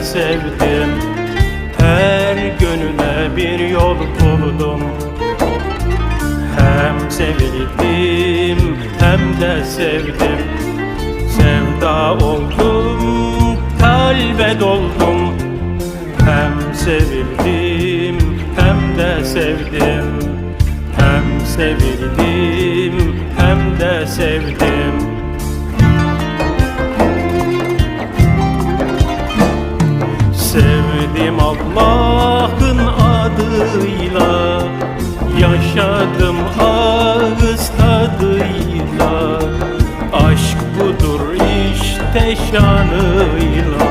sevdim. Her gönüle bir yol buldum. Hem sevildim hem de sevdim. Sevda oldum, kalbe doldum. Hem sevildim hem de sevdim. Hem sevildim hem de sevdim Sevdim Allah'ın adıyla Yaşadım ağız tadıyla. Aşk budur işte şanıyla.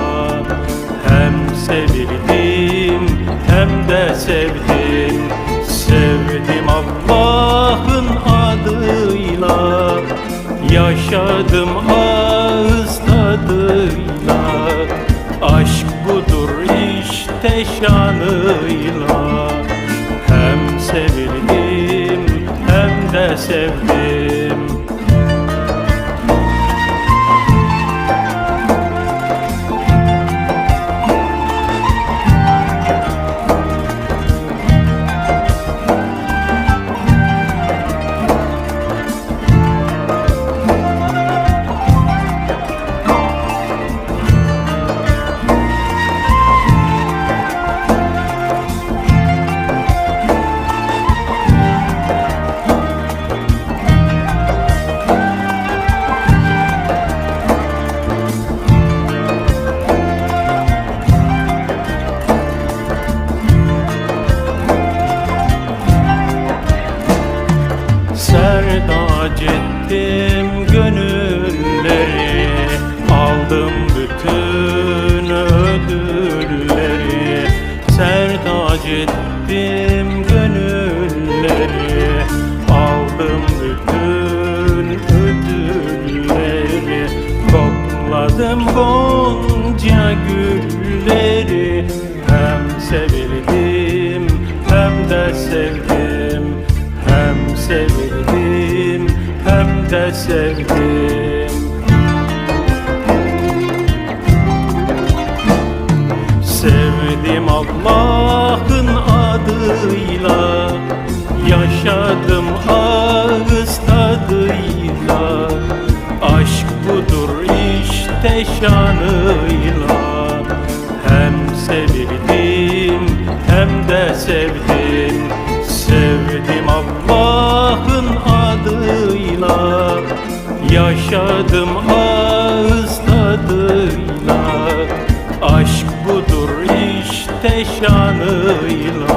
Hem sevildim hem de sevdim. Sevdim Allah'ın adıyla Yaşadım ağız tadıyla işte şanıyla Hem sevildim hem de sevdim budur işte şanıyla. Hem sevildim hem de sevdim. Sevdim Allah'ın adıyla. Yaşadım ağız tadıyla. Aşk budur işte şanıyla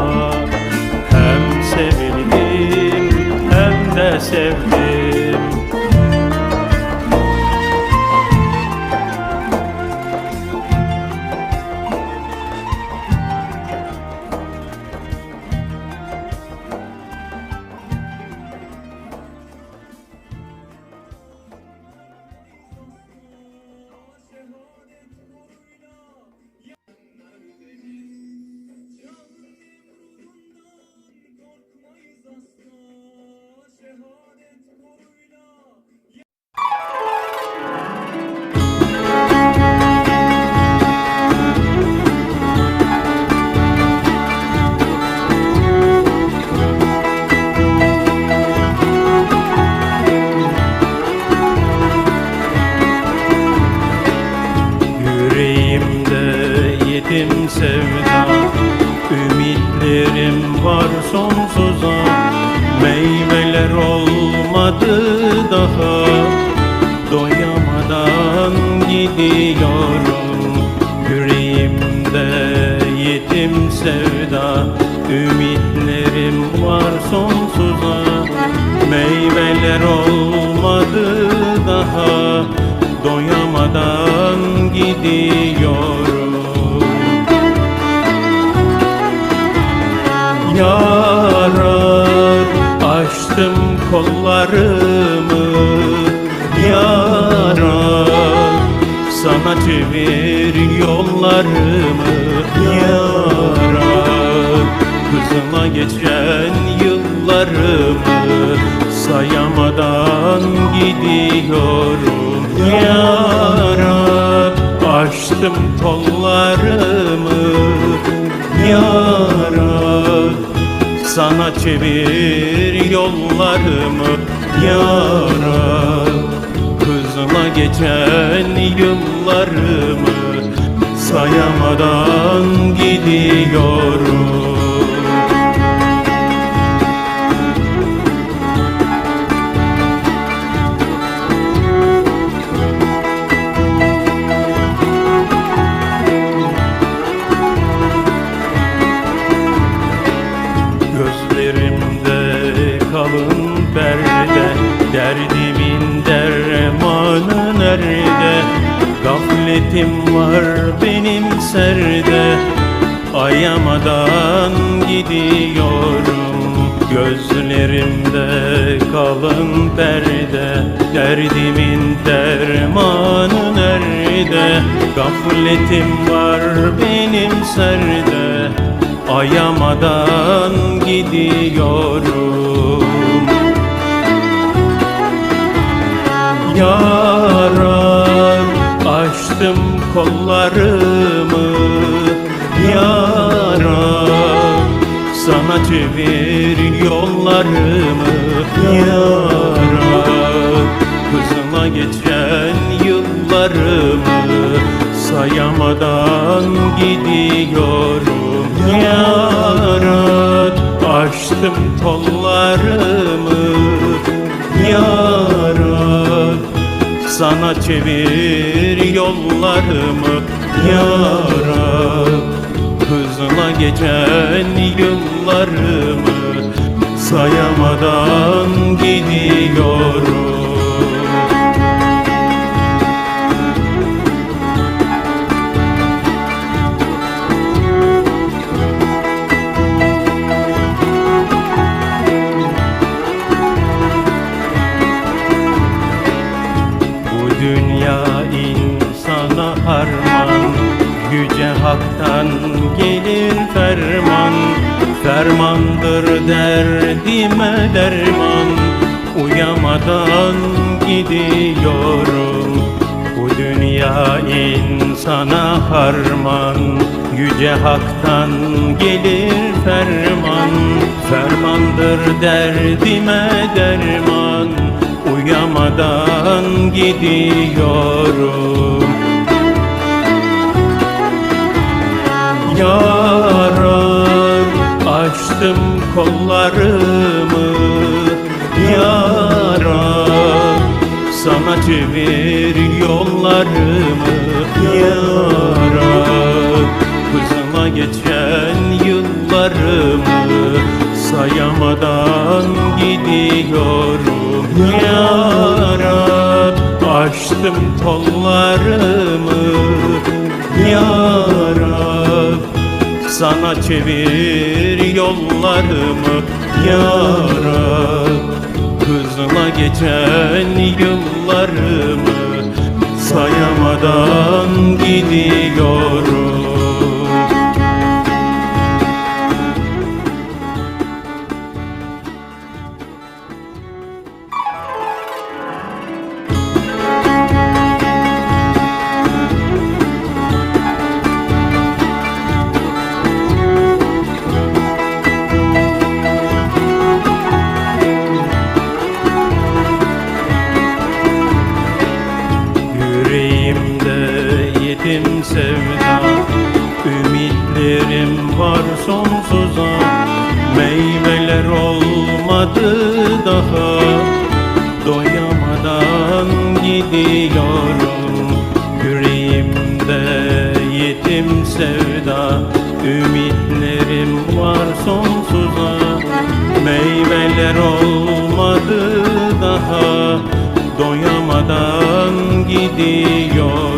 sevda. Ümitlerim var sonsuza. Meyveler olmadı daha. Doyamadan gidiyorum. Yüreğimde yetim sevda. Ümitlerim var sonsuza. Meyveler olmadı daha. Doyamadan gidiyorum kollarımı Yarar sana çevir yollarımı Yarar hızına geçen yıllarımı Sayamadan gidiyorum Yarar Açtım kollarımı Yara Sana çevir yollarımı Yara. Hızla geçen yıllarımı Sayamadan gidiyorum nerede Gafletim var benim serde. Ayamadan gidiyorum. Gözlerimde kalın perde. Derdimin dermanı nerede? Gafletim var benim serde. Ayamadan gidiyorum. Yarar açtım kollarımı Yarar sana çevir yollarımı Yarar hızla geçen yıllarımı Sayamadan gidiyorum Yarar açtım kollarımı sana çevir yollarımı Yarar Hızla geçen yıllarımı Sayamadan gidiyorum insana harman Yüce haktan gelir ferman. Fermandır derdime derman Uyamadan gidiyorum. Yarar açtım kollarımı. Yarar sana çevir yollarımı Yarar hızla geçen yıllarımı Sayamadan gidiyorum. Yarar açtım kollarımı. Yarar sana çevir yollarımı. Yarar Hızla geçen yıllarımı Sayamadan gidiyorum Yüreğimde Ümitlerim var sonsuza. Meyveler olmadı daha. Doyamadan gidiyorum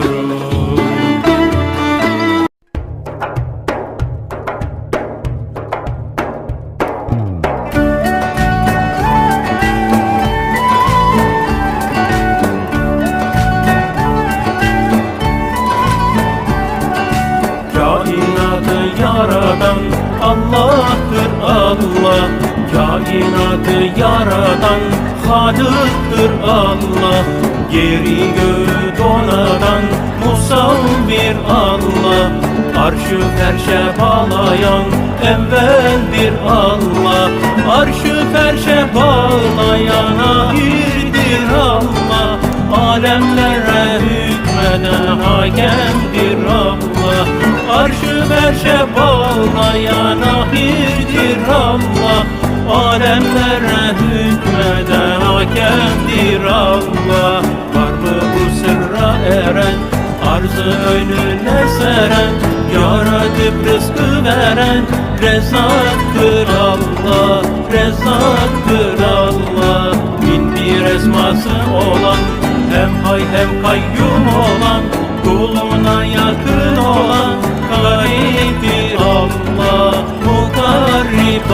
Halıktır Allah. Yeri göğü donadan Musavvir Allah. Arşı ferşe bağlayan evveldir Allah. Arşı ferşe bağlayan ahirdir Allah. Alemlere hükmeden hakemdir Allah. Arşı ferşe bağlayan ahirdir Allah Alemlere hükmeden hakemdir Allah. Var mı bu sırra eren Arzı önüne seren Yaratıp rızkı veren? Rezaktır Allah Rezaktır Allah. Bin bir esması olan Hem hay hem kayyum olan Kuluna yakın olan Gariptir Allah. Mukarrib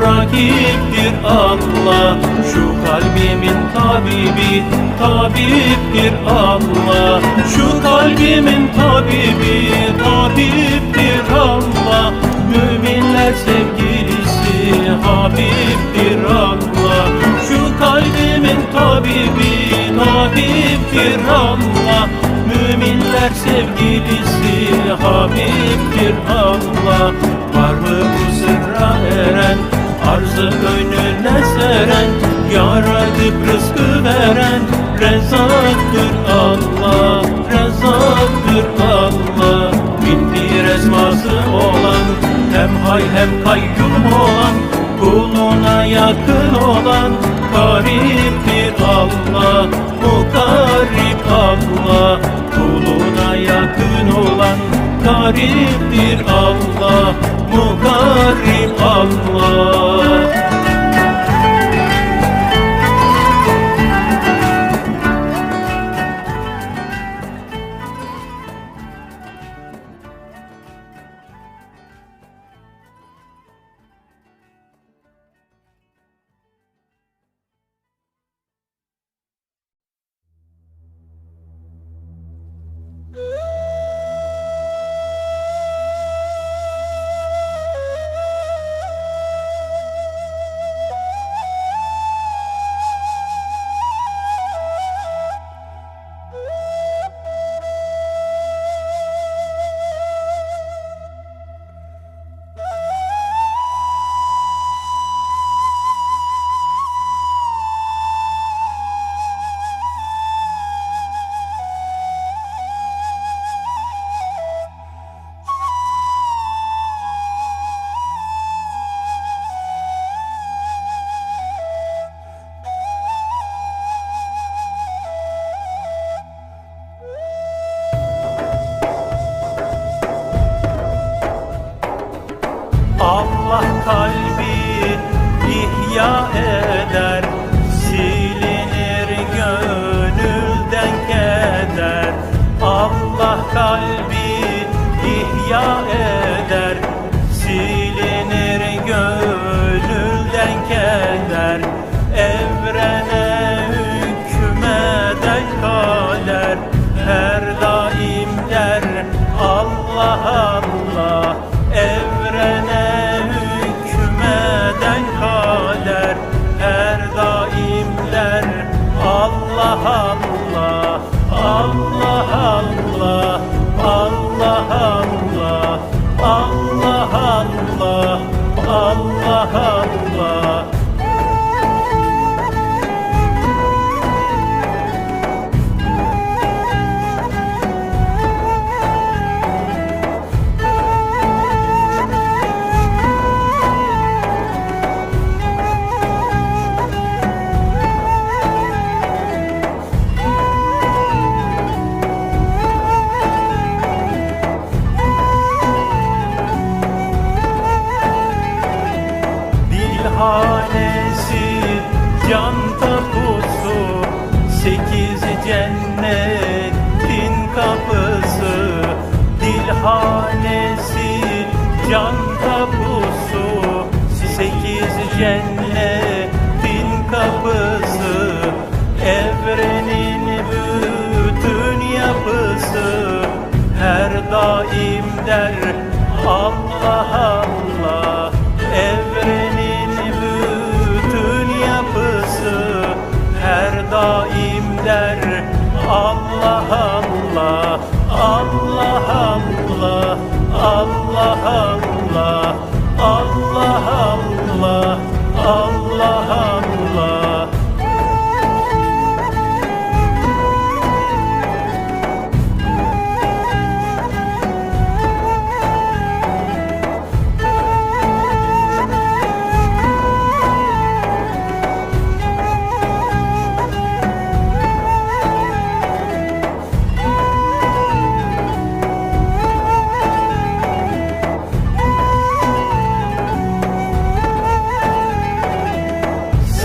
Rakiptir Allah. Şu kalbimin tabibi Tabiptir Allah. Şu kalbimin tabibi Tabiptir Allah. Müminler sevgilisi Habibdir Allah. Şu kalbimin tabibi Tabiptir Allah. Müminler sevgilisi Habibdir Allah. Var mı bu sırra eren Arzı önüne seren Yaratıp rızkı veren Rezaktır Allah Rezaktır Allah. Bin bir esması olan Hem hay hem kayyum olan Kuluna yakın olan Gariptir Allah Mukarrib Gariptir Allah Mukarrib Allah Allah'a Sekizi cennetin kapısı Dilhanesi can tapusu. Sekizi cennetin kapısı Evrenin bütün yapısı. Her daim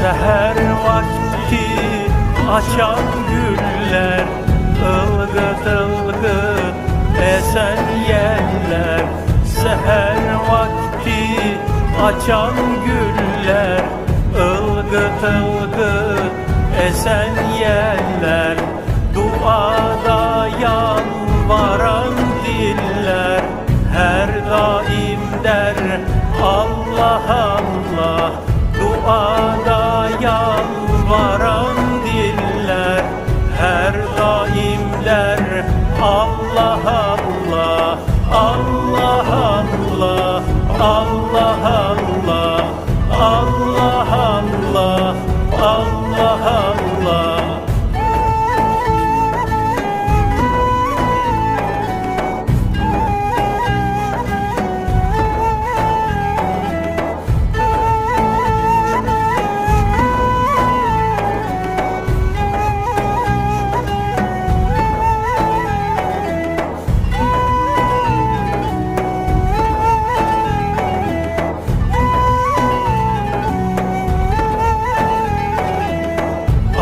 Seher vakti açan güller ılgıt ılgıt esen yeller. Seher vakti açan güller ılgıt ılgıt esen yeller. Duada yalvaran diller her daim der Allah Allah. Duada varan diller her daimler Allah'a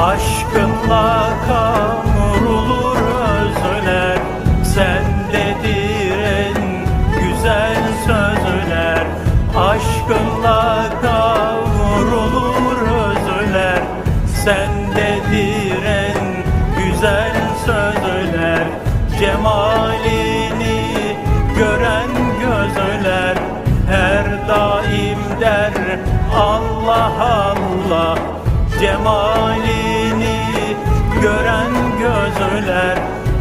Aşkınla kavrulur özler Sendedir en güzel sözler. Aşkınla kavrulur özler Sendedir en güzel sözler. Cemalini gören gözler Her daim der Allah Allah gören gözler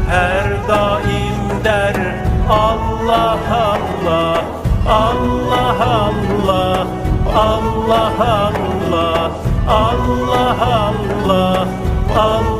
her daim der. Allah Allah Allah Allah Allah Allah Allah Allah Allah